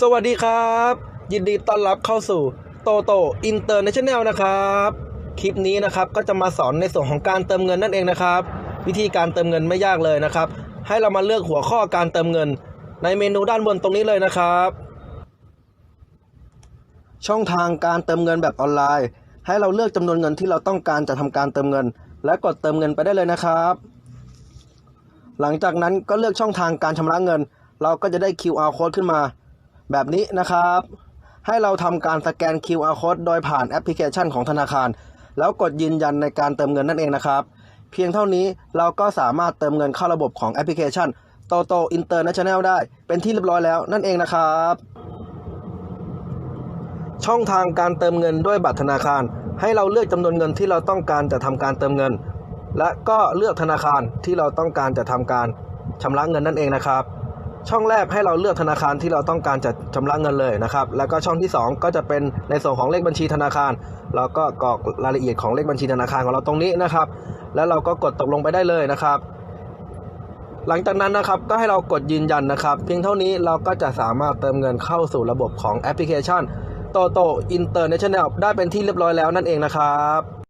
สวัสดีครับ ยินดีต้อนรับเข้าสู่โตโตอินเตอร์เนชั่นแนลนะครับ คลิปนี้นะครับก็จะมาสอนในส่วนของการเติมเงินนั่นเองนะครับ วิธีการเติมเงินไม่ยากเลยนะครับ ให้เรามาเลือกหัวข้อการเติมเงิน ในเมนูด้านบนตรงนี้เลยนะครับ ช่องทางการเติมเงินแบบออนไลน์ ให้เราเลือกจำนวนเงินที่เราต้องการจะทำการเติมเงิน และกดเติมเงินไปได้เลยนะครับ หลังจากนั้นก็เลือกช่องทางการชำระเงิน เราก็จะได้ QR code ขึ้นมา แบบนี้นะครับ ให้เราทำการสแกน QR code โดยผ่านแอปพลิเคชันของธนาคาร แล้วกดยืนยันในการเติมเงินนั่นเองนะครับ เพียงเท่านี้เราก็สามารถเติมเงินเข้าระบบของแอปพลิเคชันโตโตอินเตอร์เนชั่นแนลได้ เป็นที่เรียบร้อยแล้วนั่นเองนะครับ ช่องทางการเติมเงินด้วยบัตรธนาคาร ให้เราเลือกจำนวนเงินที่เราต้องการจะทำการเติมเงิน และก็เลือกธนาคารที่เราต้องการจะทำการชำระเงินนั่นเองนะครับ ช่องแรกให้เราเลือกธนาคารที่เราต้องการจะชำระเงินเลยนะครับ แล้วก็ช่องที่ 2 ก็จะเป็นในส่วนของเลขบัญชีธนาคาร เราก็กรอกรายละเอียดของเลขบัญชีธนาคารของเราตรงนี้นะครับ แล้วเราก็กดตกลงไปได้เลยนะครับ หลังจากนั้นนะครับก็ให้เรากดยืนยันนะครับ เพียงเท่านี้เราก็จะสามารถเติมเงินเข้าสู่ระบบของแอปพลิเคชันโตโตอินเตอร์เนชั่นแนลได้เป็นที่เรียบร้อยแล้วนั่นเองนะครับ